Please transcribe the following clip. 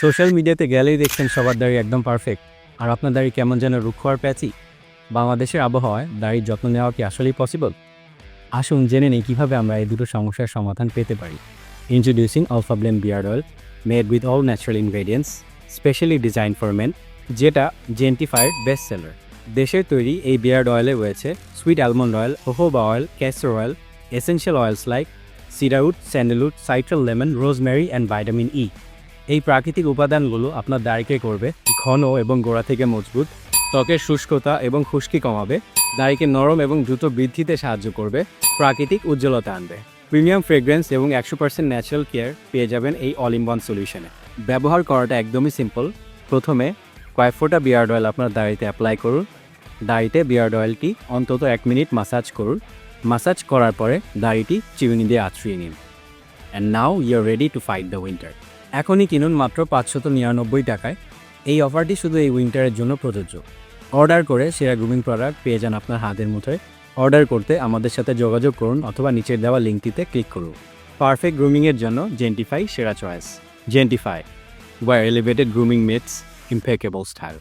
Social মিডিয়াতে গেলেই দেখছেন সবার দাড়ি একদম পারফেক্ট আর আপনার দাড়ি কেমন যেন রুক্ষ আর প্যাচি। বাংলাদেশের আবহাওয়ায় দাড়ির যত্ন নেওয়া কি আসলেই পসিবল আসুন জেনে নেই কীভাবে আমরা এই দুটো সমস্যার সমাধান পেতে পারি। Introducing alpha blame beard oil made with all natural ingredients specially design for men যেটা জেন্টিফাইড বেস্ট সেলার দেশের তৈরি এই বিয়ার্ড অয়েলে রয়েছে sweet almond oil jojoba oil castor oil essential oils like cedarwood sandalwood citral lemon rosemary and vitamin E এই প্রাকৃতিক উপাদানগুলো আপনার দাড়িকে করবে, ঘন এবং গোড়া থেকে মজবুত, ত্বকের শুষ্কতা এবং খুশকি কমাবে দাড়িকে নরম এবং দ্রুত বৃদ্ধিতে সাহায্য করবে, প্রাকৃতিক উজ্জ্বলতা আনবে। প্রিমিয়াম ফ্রেগ্রেন্স এবং একশো পার্সেন্ট ন্যাচারাল কেয়ার পেয়ে যাবেন এই অল ইন ওয়ান সলিউশনে। ব্যবহার করাটা একদমই সিম্পল। প্রথমে কয়েক ফোঁটা বিয়ার্ড অয়েল আপনার দাড়িতে অ্যাপ্লাই করুন। দাড়িতে বিয়ার্ড অয়েলটি অন্তত এক মিনিট মাসাজ করুন। মাসাজ করার পরে দাড়িটি চিরুনি দিয়ে আছড়িয়ে নিন। And now you are ready to fight the winter এখনই কিনুন মাত্র পাঁচশত নিরানব্বই টাকায়। এই অফারটি শুধু এই উইন্টারের জন্য প্রযোজ্য। অর্ডার করে সেরা গ্রুমিং প্রোডাক্ট পেয়ে যান আপনার হাতের মুঠোয়। অর্ডার করতে আমাদের সাথে যোগাযোগ করুন অথবা নিচের দেওয়া লিঙ্কটিতে ক্লিক করুন। পারফেক্ট গ্রুমিংয়ের জন্য জেন্টিফাই সেরা choice. Gentify where elevated grooming meets impeccable style